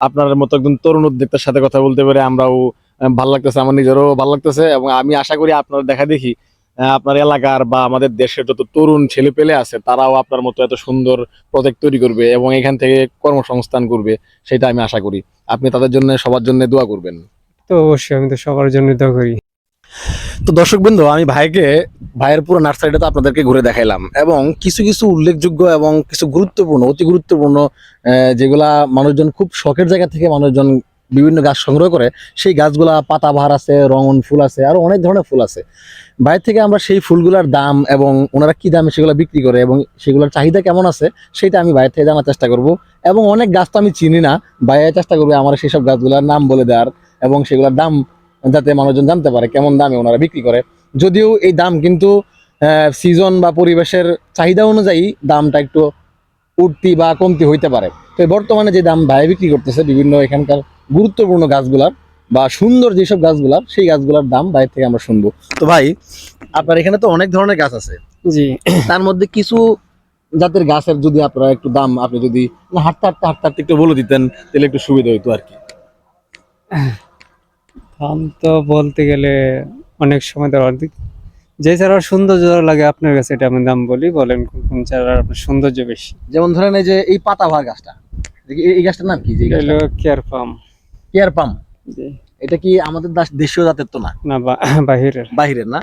আপনার মতো একজন তরুণ উদ্যোক্তার সাথে কথা বলতে পেরে আমরাও ভালো লাগতেছে, আমার নিজেরও ভালো লাগতেছে এবং আমি আশা করি আপনার দেখা দেখি আপনার এলাকার বা আমাদের দেশের যত তরুণ ছেলে পেলে আছে, তারাও আপনার মতো এত সুন্দর প্রজেক্ট তৈরি করবে এবং এখান থেকে কর্মসংস্থান করবে, সেটা আমি আশা করি। আপনি তাদের জন্য, সবার জন্য দোয়া করবেন। তো অবশ্যই, আমি তো সবার জন্য দোয়া করি। তো দর্শকবৃন্দ আমি ভাইকে, ভাইয়ের পুরো নার্সারিটা তো আপনাদেরকে ঘুরে দেখাইলাম এবং কিছু কিছু উল্লেখযোগ্য এবং কিছু গুরুত্বপূর্ণ, অতি গুরুত্বপূর্ণ যেগুলা মানুষজন খুব শখের জায়গা থেকে মানুষজন বিভিন্ন গাছ সংগ্রহ করে, সেই গাছগুলা পাতাবাহার আছে, রঙন ফুল আছে, আরও অনেক ধরনের ফুল আছে। বাইরে থেকে আমরা সেই ফুলগুলার দাম এবং ওনারা কি দামে সেগুলো বিক্রি করে এবং সেগুলোর চাহিদা কেমন আছে, সেটা আমি বাইরে থেকে জানার চেষ্টা করব। এবং অনেক গাছ তো আমি চিনি না, বাইরে চেষ্টা করব আমার সেই সব গাছগুলোর নাম বলে দেওয়ার এবং সেগুলোর দাম যাতে মানুষজন জানতে পারে কেমন দামে ওনারা বিক্রি করে। যদিও এই দাম কিন্তু সিজন বা পরিবেশের চাহিদা অনুযায়ী দামটা একটু উঠতি বা কমতি হইতে পারে। তো বর্তমানে যে দাম ভাই বিক্রি করতেছে বিভিন্ন এখানকার গুরুত্বপূর্ণ গাছগুলার বা সুন্দর যেসব গাছগুলার সেই গাছগুলার দাম বাইরে থেকে আমরা শুনব। তো ভাই আপনার এখানে তো অনেক ধরনের গাছ আছে। জি। তার মধ্যে কিছু জাতের গাছের যদি আপনারা একটু দাম আপনি যদি হাঁটতে হাঁটতে হাঁটতে হাঁটতে একটু বলে দিতেন তাহলে একটু সুবিধা হইতো আর কি। দাম তো বলতে গেলে অনেক সময় দেওয়ার দিক যে চারার সৌন্দর্য লাগে আপনার কাছে এটা আমি দাম বলি বলেন কোন কোন চারার আপনার সৌন্দর্য বেশি। যেমন ধরেন এই যে এই পাতাভার গাছটা এই- গাছটার নাম কি? যে এই কেয়ার পাম কেয়ার পাম। এটা কি আমাদের দেশীয় জাতের তো না? না বাহিরের। বাহিরের না?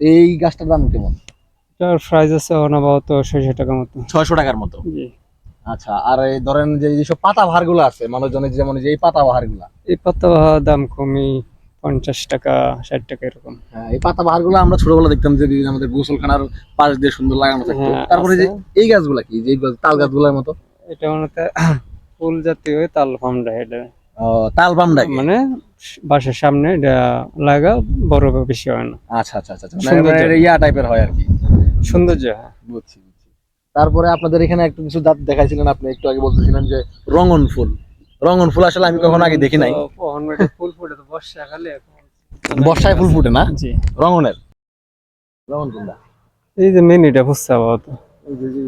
এই গাছটার দাম কেমন? এটার প্রাইস আছে অনাবাহত ছয়শো টাকা মতো। ছয়শো টাকার মতো? আচ্ছা আর এই ধরেন যে যেসব পাতা গুলো আছে মানুষজনের যেমন এই যে এই পাতা গুলা এই পাতা দাম কমই। পঞ্চাশ টাকা ষাট টাকা এরকম। হ্যাঁ এই পাতা গুলো আমরা ছোটবেলা দেখতাম যে আমাদের গোসলখানার পাশ দিয়ে সুন্দর লাগানো থাকতো। হ্যাঁ, তারপরে যে এই গাছগুলা কি? যে তাল গাছগুলোর মতো? এটা মানে ফুল জাতীয় তাল পামটা এটা। তাল পামডা মানে বাসার সামনে এটা লাগা বড় বেশি হয় না। আচ্ছা আচ্ছা আচ্ছা মানে মানে ইয়া টাইপের হয় আর কি। সৌন্দর্য। বুঝছি বুঝছি। তারপরে আপনাদের এখানে একটু কিছু জাত দেখাইছিলেন আপনি একটু আগে বলতেছিলেন যে রঙন ফুল। রঙন ফুল আসলে আমি কখনো আগে দেখি নাই। এটা ফুল ফুটে তো বর্ষাকালে বর্ষায় ফুল ফুটে না? জি। রঙনের? রঙন কোনটা এই যে মেন আপাতত। এই যে যে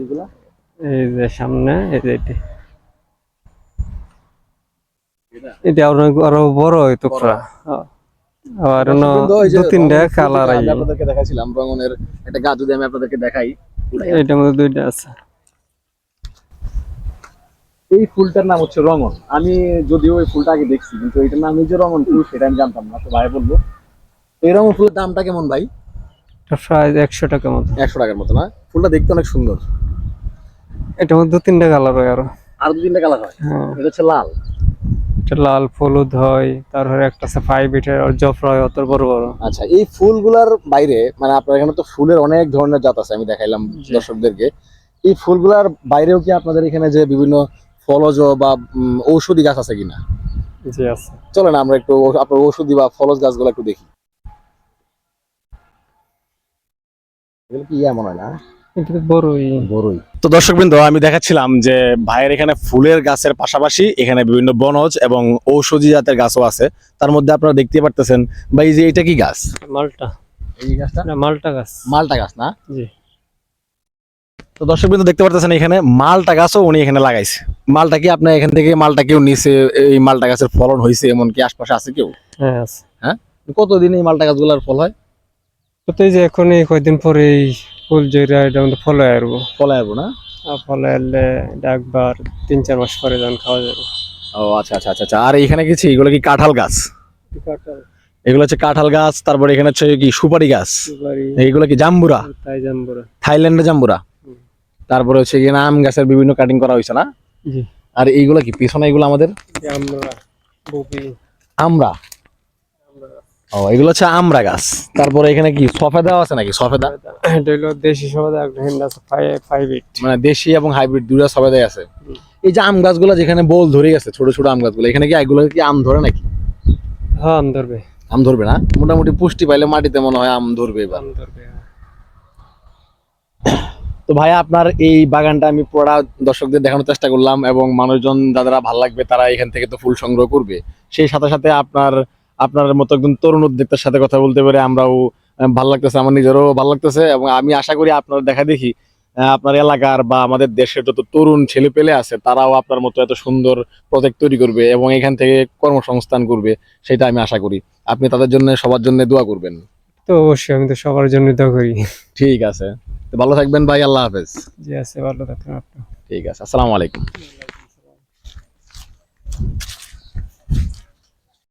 এই যে সামনে এই যে এটি। এটা? আরও আরও বড় হ্যাঁ। দু তিনটা কালার আপনাদেরকে দেখাইছিলাম রঙনের একটা গাছ যদি আমি আপনাদেরকে দেখাই। এটার মধ্যে দুইটা আছে। এই ফুলটার নাম হচ্ছে রঙন। আমি যদিও এই ফুলটা আগে দেখছি কিন্তু এটার নাম যে রঙন ফুল সেটা আমি জানতাম না তো ভাই বলব এই রঙন ফুলের দামটা কেমন ভাই? এটা প্রাইস একশো টাকা মতো। একশো টাকার মতো না? ফুলটা দেখতে অনেক সুন্দর। এটার মধ্যে তিনটা কালার হয় আরও। আর দু তিনটা কালার হয়? হ্যাঁ। এটা হচ্ছে লাল। এটা লাল হলুদ হয় তারপরে একটা আছে ফাইভ এটার জফরা হয় অত বড় বড়। আচ্ছা এই ফুলগুলার বাইরে মানে আপনার এখানে তো ফুলের অনেক ধরনের জাত আছে আমি দেখাইলাম। দর্শকদেরকে। এই ফুলগুলার বাইরেও কি আপনাদের এখানে যে বিভিন্ন ফলজ বা ঔষধি গাছ আছে কিনা? জি আছে। চলেন আমরা একটু আপনার ঔষধি বা ফলজ গাছগুলো একটু দেখি। এগুলো কি ইয়া হয় না? তো দর্শকবৃন্দ আমি দেখাচ্ছিলাম যে ভাইয়ের এখানে ফুলের গাছের পাশাপাশি এখানে বিভিন্ন বনজ এবং ঔষধি জাতের গাছও আছে। তার মধ্যে আপনারা দেখতে পারতেছেন বা এই যে এটা কি গাছ? মালটা। এই গাছটা? না মালটা গাছ। মালটা গাছ না? জি। তো দর্শকবৃন্দ দেখতে পারতেছেন এখানে মালটা গাছও উনি এখানে লাগাইছে। মালটা কি আপনার এখান থেকে মালটা কেউ নিছে? এই মালটা গাছের ফলন হয়েছে এমন কি আশপাশে আছে কেউ? হ্যাঁ আছে। কতদিন এই মালটা গাছগুলোর ফল হয়? তো যে এখন এই কয়দিন পরে এই ফুল জয়রা এটা মধ্যে ফলে আসব ফলে আসব না? ফলে এলে এটা একবার তিন চার মাস পরে যখন খাওয়া যাবে। ও আচ্ছা আচ্ছা আচ্ছা আচ্ছা। আর এখানে কিছু এগুলো কি কাঁঠাল গাছ? এগুলো হচ্ছে কাঁঠাল গাছ তারপরে এখানে হচ্ছে কি সুপারি গাছ। এইগুলো কি জাম্বুরা? তাই জাম্বুরা। থাইল্যান্ডে জাম্বুরা। হুম। তারপরে হচ্ছে কি আম গাছের বিভিন্ন কাটিং করা হয়েছে না? আর এইগুলো কি পিছনে এগুলো আমাদের? আমরা ও এগুলো হচ্ছে আমরা গাছ। তারপরে এখানে কি সফেদাও আছে নাকি? সফেদা এটা হলো দেশি ফাইভ এইট মানে দেশি এবং হাইব্রিড দুটো সবেদাই আছে। এই যে আম গাছগুলো যেখানে বোল ধরে গেছে ছোট ছোট আম গাছগুলো এখানে কি এগুলো কি আম ধরে নাকি? হ্যাঁ আম ধরবে। আম ধরবে না? মোটামুটি পুষ্টি পাইলে মাটিতে মনে হয় আম ধরবে এবার। আম ধরবে। তো ভাই আপনার এই বাগানটা আমি পুরা দর্শকদের দেখানোর চেষ্টা করলাম এবং মানুষজন যারা ভালো লাগবে তারা এখান থেকে তো ফুল সংগ্রহ করবে। সেই সাথে সাথে আপনার আপনার মতো একজন তরুণ উদ্যোক্তার সাথে কথা বলতে পারে আমরাও ভালো লাগতেছে আমার নিজেরও ভালো লাগতেছে এবং আমি আশা করি আপনার দেখা দেখি আপনার এলাকার বা আমাদের দেশের যত তরুণ ছেলে পেলে আছে তারাও আপনার মতো এত সুন্দর প্রজেক্ট তৈরি করবে এবং এখান থেকে কর্মসংস্থান করবে সেটা আমি আশা করি। আপনি তাদের জন্য সবার জন্য দোয়া করবেন। তো অবশ্যই আমি তো সবার জন্য দোয়া করি। ঠিক আছে। ভালো থাকবেন ভাই আল্লাহ হাফেজ। জি আছে ভালো থাকবেন আপনি। ঠিক আছে আসসালামু আলাইকুম।